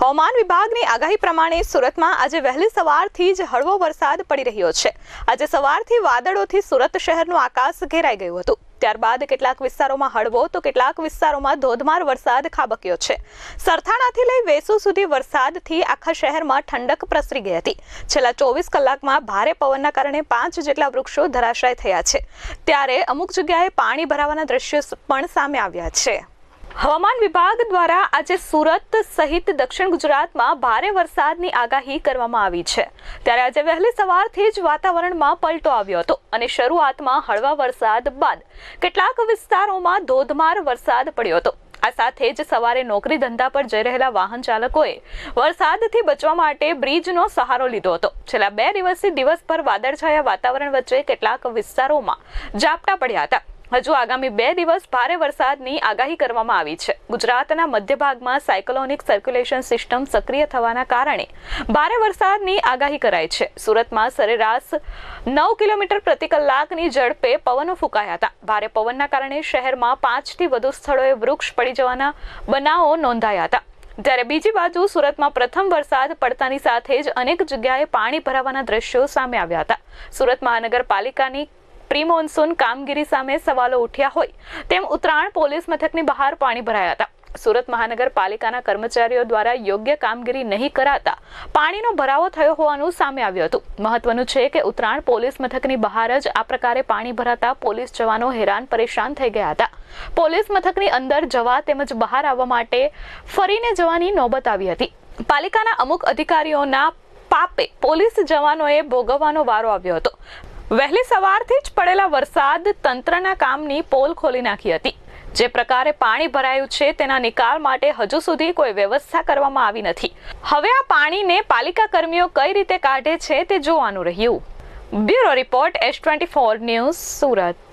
હવામાન વિભાગની આગાહી પ્રમાણે સુરતમાં આજે વહેલી સવારથી જ હળવો વરસાદ પડી રહ્યો છે. આજે સવારથી વાદળોથી સુરત શહેરનું આકાશ ઘેરાઈ ગયું હતું. ત્યારબાદ કેટલાક વિસ્તારોમાં હળવો તો કેટલાક વિસ્તારોમાં ધોધમાર વરસાદ ખાબક્યો છે. સરથાણાથી લઈ વેસુ સુધી વરસાદથી આખા શહેરમાં ઠંડક પ્રસરી ગઈ હતી. છેલ્લા ચોવીસ કલાકમાં ભારે પવનના કારણે પાંચ જેટલા વૃક્ષો ધરાશાય થયા છે. ત્યારે અમુક જગ્યાએ પાણી ભરાવાના દ્રશ્યો પણ સામે આવ્યા છે. હવામાન વિભાગ દ્વારા આજે સુરત સહિત દક્ષિણ ગુજરાતમાં ભારે વરસાદની આગાહી કરવામાં આવી છે. ત્યારે આજે વહેલી સવારથી જ વાતાવરણમાં પલટો આવ્યો હતો અને શરૂઆતમાં હળવા વરસાદ બાદ કેટલાક વિસ્તારોમાં ધોધમાર વરસાદ પડ્યો હતો. આ સાથે જ સવારે નોકરી ધંધા પર જઈ રહેલા વાહન ચાલકોએ વરસાદથી બચવા માટે બ્રિજનો સહારો લીધો હતો. છેલ્લા બે દિવસથી દિવસભર વાદળછાયા વાતાવરણ વચ્ચે કેટલાક વિસ્તારોમાં ઝાપટા પડ્યા હતા. હજુ આગામી બે દિવસ ભારે વરસાદની આગાહી કરવામાં આવી છે. ગુજરાતના મધ્ય ભાગમાં સાયક્લોનિક સર્ક્યુલેશન સિસ્ટમ સક્રિય થવાના કારણે ભારે વરસાદની આગાહી કરાઈ છે. સુરતમાં સરેરાશ નવ કિલોમીટર પ્રતિ કલાકની ઝડપે પવનો ફૂંકાયા હતા. ભારે પવનના કારણે શહેરમાં પાંચથી વધુ સ્થળોએ વૃક્ષ પડી જવાના બનાવો નોંધાયા હતા. જ્યારે બીજી બાજુ સુરતમાં પ્રથમ વરસાદ પડતાની સાથે જ અનેક જગ્યાએ પાણી ભરાવાના દ્રશ્યો સામે આવ્યા હતા. સુરત મહાનગરપાલિકાની પ્રી મોન્સૂન કામગીરી સામે સવાલો ઉઠ્યા હોય તેમ ઉત્તરાયણ પોલીસ મથકની બહાર પાણી ભરાયા હતા. સુરત મહાનગરપાલિકાના કર્મચારીઓ દ્વારા યોગ્ય કામગીરી નહીં કરાતા પાણીનો ભરાવો થયો હોવાનું સામે આવ્યું હતું. મહત્વનું છે કે ઉત્તરાયણ પોલીસ મથકની બહાર જ આ પ્રકારે પાણી ભરાતા પોલીસ જવાનો હેરાન પરેશાન થઈ ગયા હતા. પોલીસ મથકની અંદર જવા તેમજ બહાર આવવા માટે ફરીને જવાની નોબત આવી હતી. પાલિકાના અમુક અધિકારીઓના પાપે પોલીસ જવાનોએ ભોગવવાનો વારો આવ્યો હતો. વહેલી સવારથી જ પડેલા વરસાદ તંત્રના કામની પોલ ખોલી નાખી હતી. જે પ્રકારે પાણી ભરાયું છે તેના નિકાલ માટે હજુ સુધી કોઈ વ્યવસ્થા કરવામાં આવી નથી. હવે આ પાણીને પાલિકા કર્મીઓ કઈ રીતે કાઢે છે તે જોવાનું રહ્યું. Bureau report S twenty four news Surat.